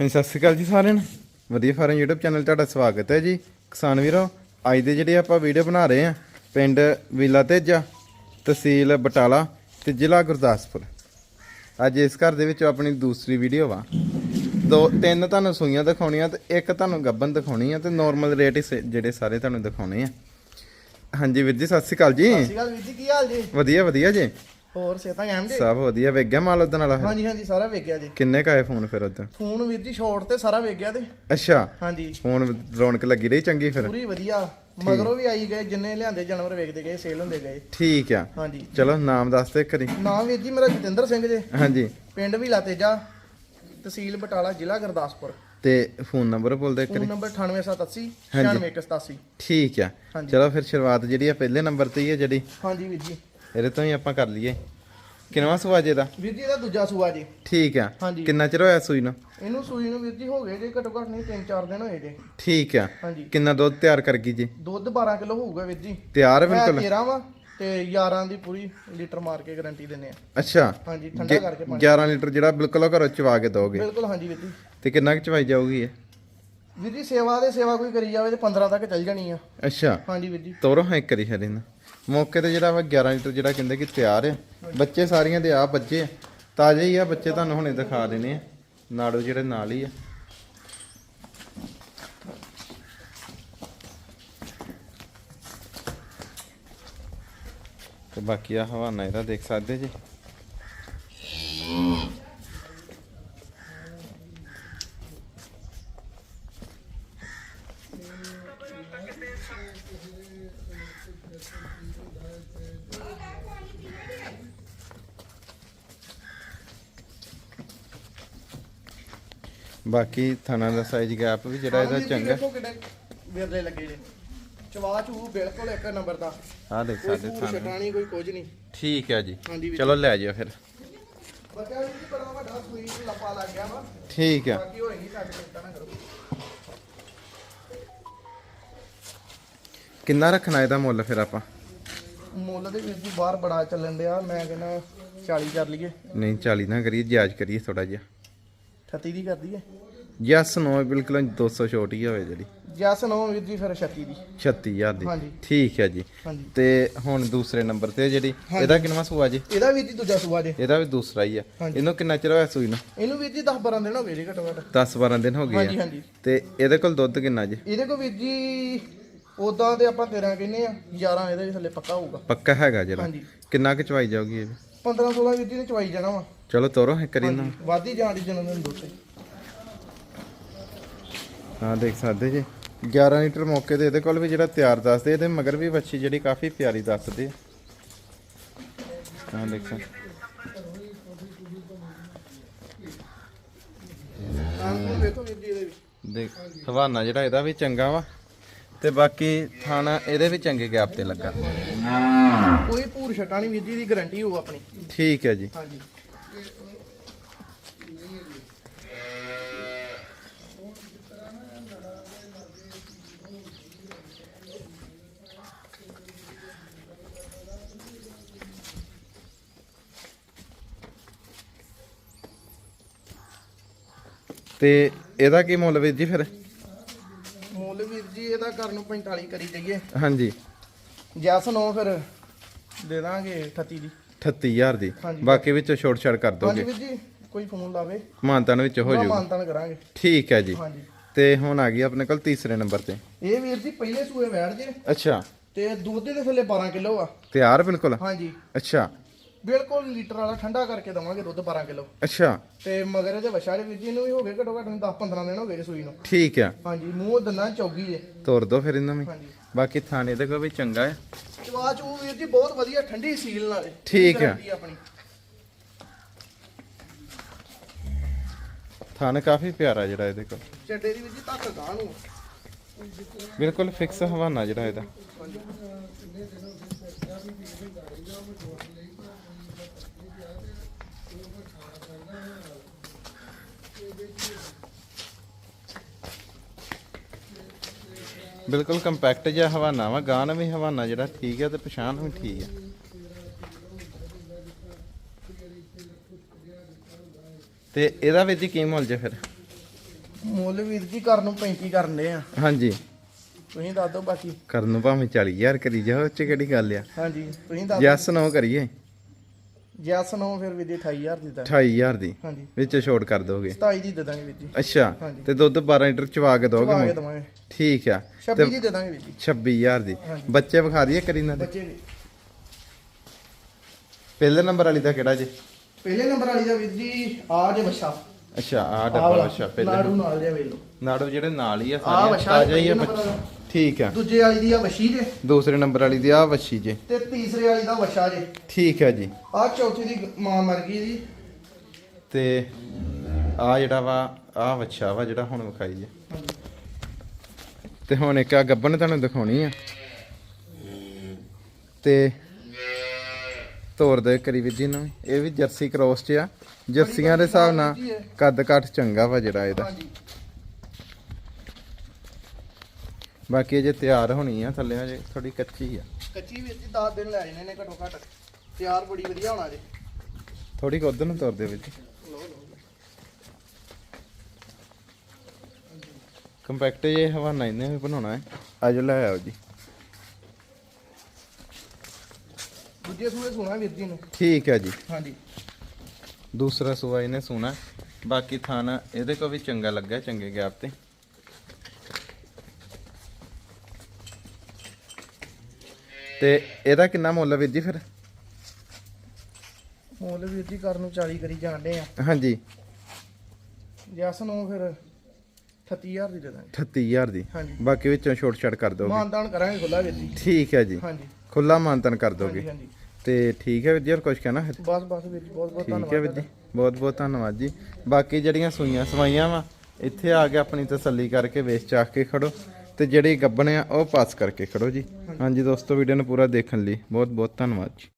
ਹਾਂਜੀ ਸਤਿ ਸ਼੍ਰੀ ਅਕਾਲ ਜੀ ਸਾਰਿਆਂ ਨੂੰ। ਵਧੀਆ ਫਾਰਮ YouTube ਚੈਨਲ ਤੁਹਾਡਾ ਸਵਾਗਤ ਹੈ ਜੀ। ਕਿਸਾਨ ਵੀਰੋ ਅੱਜ ਦੇ ਜਿਹੜੇ ਆਪਾਂ ਵੀਡੀਓ ਬਣਾ ਰਹੇ ਆ ਪਿੰਡ ਵੀਲਾ ਤੇਜਾ ਤਹਿਸੀਲ ਬਟਾਲਾ ਤੇ ਜ਼ਿਲ੍ਹਾ ਗੁਰਦਾਸਪੁਰ। ਅੱਜ ਇਸ ਘਰ ਦੇ ਵਿੱਚ ਆਪਣੀ ਦੂਸਰੀ ਵੀਡੀਓ ਵਾ। ਦੋ ਤਿੰਨ ਤੁਹਾਨੂੰ ਸੂਈਆਂ ਦਿਖਾਉਣੀਆਂ ਤੇ ਇੱਕ ਤੁਹਾਨੂੰ ਗੱਬਨ ਦਿਖਾਉਣੀ ਆ ਤੇ ਨਾਰਮਲ ਰੇਟ ਜਿਹੜੇ ਸਾਰੇ ਤੁਹਾਨੂੰ ਦਿਖਾਉਣੇ ਆ। ਹਾਂਜੀ ਵੀਰ ਜੀ ਸਤਿ ਸ਼੍ਰੀ ਅਕਾਲ ਜੀ। ਸਤਿ ਸ਼੍ਰੀ ਅਕਾਲ ਵੀਰ ਜੀ ਕੀ ਹਾਲ ਜੀ? ਵਧੀਆ ਵਧੀਆ ਜੀ। ਹੋਰ ਸੇਤਾ ਗੈਮ ਜੀ ਸਭ ਵਧੀਆ ਵੇਖ ਗਿਆ ਮਾਲ ਉਦੋਂ ਵਾਲਾ ਫਿਰ? ਹਾਂਜੀ ਹਾਂਜੀ ਸਾਰਾ ਵੇਖ ਗਿਆ ਜੀ। ਕਿੰਨੇ ਕਾਏ ਫੋਨ ਫਿਰ ਉਦੋਂ? ਫੋਨ ਵੀਰ ਜੀ ਸ਼ਾਰਟ ਤੇ ਸਾਰਾ ਵੇਖ ਗਿਆ ਤੇ। ਅੱਛਾ। ਹਾਂਜੀ। ਫੋਨ ਰੌਣਕ ਲੱਗੀ ਰਹੀ ਚੰਗੀ ਫਿਰ? ਪੂਰੀ ਵਧੀਆ। ਮਗਰੋਂ ਵੀ ਆਈ ਗਏ ਜਿੰਨੇ ਲਿਆਂਦੇ ਜਾਨਵਰ ਵੇਚਦੇ ਗਏ ਸੇਲ ਹੁੰਦੇ ਗਏ। ਠੀਕ ਆ। ਹਾਂਜੀ। ਚਲੋ ਨਾਮ ਦੱਸ ਦੇ ਕਰੀ ਨਾਮ ਵੀਰ ਜੀ ਮੇਰਾ ਜਤਿੰਦਰ ਸਿੰਘ ਜੀ। ਹਾਂਜੀ। ਪਿੰਡ ਵੀ ਲਾਤੇਜਾ ਤਹਿਸੀਲ ਬਟਾਲਾ ਜ਼ਿਲ੍ਹਾ ਗੁਰਦਾਸਪੁਰ। ਤੇ ਫੋਨ ਨੰਬਰ ਬੋਲ ਦੇ ਫੋਨ ਕਰੀ ਨੰਬਰ 9878 ਹਾਂਜੀ। 9187 ਠੀਕ ਆ। ਹਾਂਜੀ। ਚਲੋ ਫਿਰ ਸ਼ੁਰੂਆਤ ਜਿਹੜੀ ਆ ਪਹਿਲੇ ਨੰਬਰ ਤੇ ਹੀ ਆ ਜਿਹੜੀ। ਹਾਂਜੀ ਵੀਰ ਜੀ। ਇਹਦੇ ਤੋਂ ਹੀ ਆਪਾਂ ਕਰ ਲਈਏ। ਕਿੰਨਵਾਂ ਸੂਆ ਜੇ ਦਾ ਵੀਰ ਜੀ ਇਹਦਾ ਦੂਜਾ ਸੂਆ ਜੀ। ਠੀਕ ਆ। ਹਾਂਜੀ। ਕਿੰਨਾ ਚਿਰ ਹੋਇਆ ਸੂਈ ਨੂੰ? ਇਹਨੂੰ ਸੂਈ ਨੂੰ ਵੀਰ ਜੀ ਹੋ ਗਏ ਜੀ ਘੱਟੋ ਘੱਟ ਨਹੀਂ 3-4 ਦਿਨ ਹੋਏ ਜੀ। ਠੀਕ ਆ। ਹਾਂਜੀ। ਕਿੰਨਾ ਦੁੱਧ ਤਿਆਰ ਕਰ ਗਈ ਜੀ? ਦੁੱਧ 12 ਕਿਲੋ ਹੋਊਗਾ ਵੀਰ ਜੀ। ਤਿਆਰ ਹੈ ਮੈਂ ਬਿਲਕੁਲ। 13 ਵਾ ਤੇ 11 ਦੀ ਪੂਰੀ ਲੀਟਰ ਮਾਰ ਕੇ ਗਾਰੰਟੀ ਦਿੰਨੇ ਆ। ਅੱਛਾ। ਹਾਂਜੀ ਠੰਡਾ ਕਰਕੇ ਪਾਣੀ। 11 ਲੀਟਰ ਜਿਹੜਾ ਬਿਲਕੁਲ ਘਰੋਂ ਚਵਾ ਕੇ ਦੋਗੇ ਬਿਲਕੁਲ ਹਾਂਜੀ ਵੀਰ ਜੀ। ਤੇ ਕਿੰਨਾ ਕੁ ਚਵਾਈ ਜਾਊਗੀ ਇਹ? ਵੀਰ ਜੀ ਸੇਵਾ ਦੇ ਸੇਵਾ ਕੋਈ ਕਰੀ ਜਾਵੇ ਤੇ 15 ਤੱਕ ਚੱਲ ਜਾਣੀ ਆ। ਅੱਛਾ। ਹਾਂਜੀ ਵੀਰ ਜੀ। ਤੋਰੋ ਹਾਂ ਇੱਕ ਕਰੀ ਛੱਡ ਇਹਨਾਂ ਮੌਕੇ ਤੇ ਜਿਹੜਾ ਵਾ 11 ਲੀਟਰ ਜਿਹੜਾ ਕਹਿੰਦੇ ਕਿ ਤਿਆਰ ਆ ਬੱਚੇ ਸਾਰੀਆਂ ਦੇ ਆ ਬੱਚੇ ਆ। ਤਾਜ਼ੇ ਹੀ ਆ ਬੱਚੇ ਤੁਹਾਨੂੰ ਹੁਣੇ ਦਿਖਾ ਦੇਣੇ ਆ। ਨਾੜੂ ਜਿਹੜੇ ਨਾਲ ਹੀ ਆ। ਤੇ ਬਾਕੀ ਆ ਹਵਾਨਾ ਇਹਦਾ ਦੇਖ ਸਕਦੇ ਜੀ। ਬਾਕੀ ਥਾਣਾ ਦਾ ਸਾਈਜ਼ ਗੈਪ ਵੀ ਜਿਹੜਾ ਇਹਦਾ ਚੰਗਾ। ਕਿੱਡੇ ਵਿਰਲੇ ਲੱਗੇ ਜੇ ਚਵਾ ਚੂ ਬਿਲਕੁਲ ਇੱਕ ਨੰਬਰ ਦਾ। ਆ ਦੇਖ ਕੋਈ ਸਕਦੇ ਥਾਣਾ। ਛਟਾਣੀ ਕੋਈ ਕੁਝ ਨਹੀਂ ਠੀਕ ਹੈ ਜੀ। ਹਾਂਜੀ ਵੀਰ ਚਲੋ ਲੈ ਜਾਓ ਫਿਰ। ਬੱਚਾ ਵੀ ਜੀ ਬੜਾ ਵੱਡਾ ਸੂਈ ਨੂੰ ਲੱਪਾ ਲੱਗ ਗਿਆ ਵਾ। ਠੀਕ ਆ। ਬਾਕੀ ਹੋਏਗੀ ਘੱਟ ਚਿੰਤਾ ਨਾ ਕਰੋ। ਕਿੰਨਾ ਰੱਖਣਾ ਇਹਦਾ ਮੁੱਲ ਫਿਰ ਆਪਾਂ? ਮੁੱਲ ਦੇ ਵੀਰ ਜੀ ਬਾਹਰ ਬੜਾ ਚੱਲਣ ਡਿਆ ਮੈਂ ਕਹਿੰਦਾ 40 ਕਰ ਲਈਏ। ਨਹੀਂ 40 ਨਾ ਕਰੀਏ ਜਾਇਜ਼ ਕਰੀਏ ਥੋੜਾ ਜਿਹਾ। 38 ਦੀ ਕਰ ਦਈਏ? ਯੈਸ ਨੋ ਬਿਲਕੁਲ 200 ਛੋਟੀ ਹੋਵੇ ਜਿਹੜੀ। ਜੈਸ ਨੋ ਵੀਰ ਜੀ ਫਿਰ 36 ਦੀ। 36000 ਦੀ। ਹਾਂਜੀ। ਠੀਕ ਹੈ ਜੀ। ਤੇ ਹੁਣ ਦੂਸਰੇ ਨੰਬਰ ਤੇ ਜਿਹੜੀ ਇਹਦਾ ਕਿੰਨਾ ਸੂਆ ਜੀ? ਇਹਦਾ ਵੀਰ ਜੀ ਦੂਜਾ ਸੂਆ ਜੇ। ਇਹਦਾ ਵੀ ਦੂਸਰਾ ਹੀ ਆ। ਇਹਨੂੰ ਕਿੰਨਾ ਚਿਰ ਹੋਇਆ ਸੂਈ ਨੂੰ? ਇਹਨੂੰ ਵੀਰ ਜੀ 10 12 ਦਿਨ ਹੋ ਗਏ ਜੀ ਘੱਟੋ ਘੱਟ। 10 12 ਦਿਨ ਹੋ ਗਏ ਹਾਂਜੀ ਹਾਂਜੀ। ਤੇ ਇਹਦੇ ਕੋਲ ਦੁੱਧ ਕਿੰਨਾ ਜੀ? ਇਹਦੇ ਕੋ ਵੀਰ ਜੀ ਉਦਾਂ ਤੇ ਆਪਾਂ 13 ਕਹਿੰਨੇ ਆ 11 ਇਹਦੇ ਵੀ ਥੱਲੇ ਪੱਕਾ ਹੋਊਗਾ। ਪੱਕਾ ਹੈਗਾ ਜਿਹੜਾ। ਹਾਂਜੀ। ਕਿੰਨਾ ਕੁ ਚਵਾਈ ਜਾਊਗੀ ਇਹ? 15 16 ਵੀਰ ਜੀ ਨੇ ਚਵਾਈ ਜਾਣਾ ਵਾ। ਚਲੋ ਤੋਰੋ ਇੱਕ ਕਰੀ ਨਾ। ਵਾਦੀ ਜਾਣ ਦੀ ਜਨਮ ਦਿਨ ਦੋਤੇ ਹਾਂ ਦੇਖ ਸਕਦੇ ਜੀ 11 ਲੀਟਰ ਮੌਕੇ ਤੇ ਇਹਦੇ ਕੋਲ ਵੀ ਜਿਹੜਾ ਤਿਆਰ ਦੱਸਦੇ ਇਹਦੇ ਮਗਰ ਵੀ ਬੱਚੀ ਜਿਹੜੀ ਕਾਫੀ ਪਿਆਰੀ ਦੱਸਦੇ ਆ। ਹਾਂ ਦੇਖ ਸਕਦੇ। ਆਹ ਵੇਖੋ ਵੀਰ ਜੀ ਇਹਦੇ ਵੀ ਦੇਖ ਹਵਾਨਾ ਜਿਹੜਾ ਇਹਦਾ ਵੀ ਚੰਗਾ ਵਾ। ਤੇ ਬਾਕੀ ਥਾਣਾ ਇਹਦੇ ਵੀ ਚੰਗੇ ਗੈਪ ਤੇ ਲੱਗਾ। ਕੋਈ ਭੂਰ ਛਟਾ ਨਹੀਂ ਵੀਰ ਜੀ ਦੀ ਗਾਰੰਟੀ ਹੋਊ ਆਪਣੀ। ਠੀਕ ਹੈ ਜੀ। ਹਾਂਜੀ। ਤੇ ਇਹਦਾ ਕੀ ਮੁੱਲ ਵੀਰ ਜੀ ਫਿਰ? ਮੁੱਲ ਵੀਰ ਜੀ ਇਹਦਾ ਘਰ ਨੂੰ 45 ਕਰੀ ਜਾਈਏ। ਹਾਂਜੀ। ਜੈਸ ਨੋ ਫਿਰ ਦੇ ਦਾਂਗੇ 38 ਦੀ। 38000 ਦੀ। ਹਾਂਜੀ। ਬਾਕੀ ਵਿੱਚੋਂ ਛੋਟ ਛੜ ਕਰ ਹਾਂਜੀ ਦੋਗੇ। ਵੀਰ ਜੀ ਕੋਈ ਫੋਨ ਲਾਵੇ। ਮਾਨਤਾਨ ਵਿੱਚ ਹੋ ਜਾਊਗਾ। ਮਾਨਤਾਨ ਕਰਾਂਗੇ। ਠੀਕ ਹੈ ਜੀ। ਹਾਂਜੀ। ਤੇ ਹੁਣ ਆ ਗਈ ਆਪਣੇ ਕੋਲ ਤੀਸਰੇ ਨੰਬਰ ਤੇ। ਇਹ ਵੀਰ ਜੀ ਪਹਿਲੇ ਸੂਏ ਬੈਠ ਜੇ। ਅੱਛਾ। ਤੇ ਦੁੱਧ ਦੇ ਥੱਲੇ 12 ਕਿਲੋ ਆ। ਤਿਆਰ ਬਿਲਕੁਲ। ਹਾਂਜੀ। ਅੱਛਾ। ਬਿਲਕੁਲ ਲੀਟਰ ਵਾਲਾ ਠੰਡਾ ਕਰਕੇ ਦਵਾਂਗੇ ਦੁੱਧ 12 ਕਿਲੋ। ਅੱਛਾ। ਤੇ ਮਗਰ ਇਹਦੇ ਵਛਾ ਦੇ ਵੀਰ ਜੀ ਨੂੰ ਵੀ ਹੋ ਗਏ ਘੱਟੋ ਘੱਟ 10 15 ਦਿਨ ਹੋ ਗਏ ਸੂਈ ਨੂੰ। ਠੀਕ ਆ। ਹਾਂਜੀ ਮੂੰਹ ਦੰਦਾਂ ਚੌਗੀ ਜੇ। ਤੋਰ ਦੋ ਫਿਰ ਇਹਨਾਂ ਨੂੰ ਹਾਂਜੀ। ਬਾਕੀ ਥਾਣੇ ਦੇ ਵੀ ਚੰਗਾ ਹੈ ਚਵਾ ਚੂ ਵੀਰ ਜੀ ਬਹੁਤ ਵਧੀਆ ਠੰਡੀ ਸੀਲ ਨਾਲੇ ਠੀਕ ਆ। ਆਪਣੀ। ਥਾਣਾ ਕਾਫੀ ਪਿਆਰਾ ਜਿਹੜਾ ਇਹਦੇ ਕੋਲ। ਚੱਡੇ ਦੀ ਵੀਰ ਜੀ ਧੱਕ ਗਾਂ ਨੂੰ। ਬਿਲਕੁਲ ਫਿਕਸ ਹਵਾਨਾ ਜਿਹੜਾ ਇਹਦਾ। ਬਿਲਕੁਲ ਕੰਪੈਕਟ ਜਿਹਾ ਹਵਾਨਾ ਵਾ ਗਾਨ ਵੀ ਹਵਾਨਾ ਜਿਹੜਾ ਠੀਕ ਹੈ ਤੇ ਪਛਾਣ ਵੀ ਠੀਕ ਹੈ ਤੇ ਇਹਦਾ ਵਿੱਚ ਕੀ ਮੁੱਲ ਜੇ ਫਿਰ? ਮੁੱਲ ਵੀਰ ਜੀ ਕਰਨ ਨੂੰ 35 ਕਰਨ ਆ। ਹਾਂਜੀ। ਤੁਸੀਂ ਦੱਸ ਦਿਓ ਬਾਕੀ। ਕਰਨ ਨੂੰ ਭਾਵੇਂ 40000 ਕਰੀ ਜਾਓ ਚ ਕਿਹੜੀ ਗੱਲ ਆ? ਹਾਂਜੀ ਤੁਸੀਂ ਦੱਸ ਯੈਸ ਨੋ ਕਰੀਏ। ਜੈਸ ਨੋ ਫਿਰ ਵੀਰ ਜੀ 28000 ਦਿੱਤਾ 28000 ਦੀ? ਹਾਂਜੀ। ਵਿੱਚ ਛੋਟ ਕਰ ਦੋਗੇ? 27 ਦੀ ਦੇ ਦਾਂਗੇ ਵੀਰ ਜੀ। ਅੱਛਾ ਹਾਂਜੀ। ਤੇ ਦੁੱਧ 12 ਲੀਟਰ ਚਵਾ ਕੇ ਦੋਗੇ ਚਵਾ ਕੇ ਮੈਨੂੰ? ਦਵਾਂਗੇ। ਠੀਕ ਆ। 26 ਦੀ ਦੇ ਦਾਂਗੇ ਵੀਰ ਜੀ। 26000 ਦੀ। ਹਾਂਜੀ। ਬੱਚੇ ਵਿਖਾ ਦਈਏ ਕਰੀ ਨਾ ਬੱਚੇ ਵੀ ਪਹਿਲੇ ਨੰਬਰ ਵਾਲੀ ਦਾ ਕਿਹੜਾ ਜੇ? ਪਹਿਲੇ ਨੰਬਰ ਵਾਲੀ ਦਾ ਵੀਰ ਜੀ ਆ ਜੇ ਵਛਾ। ਅੱਛਾ ਆ ਡੱਬਾ ਵਾਲਾ। ਅੱਛਾ ਪਹਿਲੇ ਨਾੜੂ ਨਾਲ ਜਿਹਾ ਵੇਖ ਲਓ। ਨਾੜੋ ਜਿਹੜੇ ਨਾਲ ਹੀ ਆ ਆਹ ਸਾਰੇ ਵਛਾ ਤਾਜ਼ਾ ਹੀ ਆ ਬੱਚੇ। ਵਾਲਾ। ਠੀਕ ਆ ਦੂਜੇ ਵਾਲੀ ਦੀ ਆ ਵਛੀ ਜੇ। ਦੂਸਰੇ ਨੰਬਰ ਵਾਲੀ ਦੀ ਆ ਵੱਛੀ ਜੇ। ਤੇ ਤੀਸਰੇ ਵਾਲੀ ਦਾ ਵਛਾ ਜੇ। ਠੀਕ ਹੈ ਜੀ। ਆ ਚੌਥੀ ਦੀ ਮਾਂ ਮਰ ਗਈ ਜੀ। ਤੇ ਆ ਜਿਹੜਾ ਵਾ ਆ ਵੱਛਾ ਵਾ ਜਿਹੜਾ ਹੁਣ ਵਿਖਾਈ ਜੇ। ਤੇ ਹੁਣ ਇੱਕ ਆ ਗੱਬਨ ਤੁਹਾਨੂੰ ਦਿਖਾਉਣੀ ਆ। ਤੇ ਤੋਰ ਦੇ ਕਰੀ ਜੀ ਨੂੰ। ਇਹ ਵੀ ਜਰਸੀ ਕ੍ਰੋਸ ਚ ਆ। ਜਰਸੀਆਂ ਦੇ ਹਿਸਾਬ ਨਾਲ ਕੱਦ ਕੱਟ ਚੰਗਾ ਵਾ ਜਿਹੜਾ ਇਹਦਾ। ਹਾਂਜੀ। ਬਾਕੀ ਅਜੇ ਤਿਆਰ ਹੋਣੀ ਆ ਥੱਲੇ ਅਜੇ ਥੋੜੀ ਕੱਚੀ ਆ। ਕੱਚੀ ਜੀ 10 ਦਿਨ ਲੈ ਜਾਣੇ ਨੇ ਘੱਟੋ ਘੱਟ। ਤਿਆਰ ਬੜੀ ਵਧੀਆ ਹੋਣਾ ਜੇ। ਥੋੜੀ ਉਧਰ ਨੂੰ ਤੋਰ ਦੇ ਵਿੱਚ। ਕੰਪੈਕਟ ਜੇ ਹਵਾਨਾ ਇਹਨੇ ਵੀ ਬਣਾਉਣਾ ਹੈ। ਆਜੋ ਲੈ ਆਓ ਜੀ। ਦੂਜੇ ਸੂਏ ਸੁਣਾ ਵੀਰ ਜੀ ਨੇ। ਠੀਕ ਹੈ ਜੀ। ਹਾਂਜੀ। ਦੂਸਰਾ ਸੂਆ ਇਹਨੇ ਸੋਨਾ ਬਾਕੀ ਥਾਣਾ ਇਹਦੇ ਕੋ ਵੀ ਚੰਗਾ ਲੱਗਾ ਚੰਗੇ ਗੈਪ ਤੇ। ਤੇ ਇਹਦਾ ਕਿੰਨਾ ਮੁੱਲ ਆ ਵੀਰ ਜੀ ਫਿਰ? ਮੁੱਲ ਵੀਰ ਜੀ ਕਰਨ ਨੂੰ 40 ਕਰੀ ਜਾਂਦੇ ਆ। ਹਾਂਜੀ। ਜੈਸ ਨੂੰ ਫਿਰ 38000 ਦੀ ਦੇ ਦਾਂਗੇ। 38000 ਦੀ। ਹਾਂਜੀ। ਬਾਕੀ ਵਿੱਚੋਂ ਛੋਟ ਛੜ ਕਰ ਦੋਗੇ। ਮਾਨਦਾਨ ਕਰਾਂਗੇ ਖੁੱਲਾ ਵੀਰ ਜੀ। ਠੀਕ ਹੈ ਜੀ। ਹਾਂਜੀ। ਖੁੱਲਾ ਮਾਨਤਨ ਕਰ ਹਾਂਜੀ ਦੋਗੇ। ਹਾਂਜੀ ਤੇ ਠੀਕ ਹੈ ਵੀਰ ਜੀ ਹੋਰ ਕੁਝ ਕਹਿਣਾ ਹੈ ਬਸ ਬਸ ਵੀਰ ਜੀ ਬਹੁਤ ਬਹੁਤ ਠੀਕ ਹੈ ਵੀਰ ਜੀ। ਬਹੁਤ ਬਹੁਤ ਧੰਨਵਾਦ ਜੀ। ਬਾਕੀ ਜਿਹੜੀਆਂ ਸੂਈਆਂ ਸਵਾਈਆਂ ਵਾ ਇੱਥੇ ਆ ਕੇ ਆਪਣੀ ਤਸੱਲੀ ਕਰਕੇ ਵੇਚ ਚਾਖ ਕੇ ਖੜੋ। ਤੇ ਜਿਹੜੀ ਗੱਬਣ ਆ, ਉਹ ਪਾਸ ਕਰਕੇ ਖੜੋ ਜੀ। ਹਾਂਜੀ ਦੋਸਤੋ ਵੀਡੀਓ ਨੂੰ ਪੂਰਾ ਦੇਖਣ ਲਈ ਬਹੁਤ ਬਹੁਤ ਧੰਨਵਾਦ ਜੀ।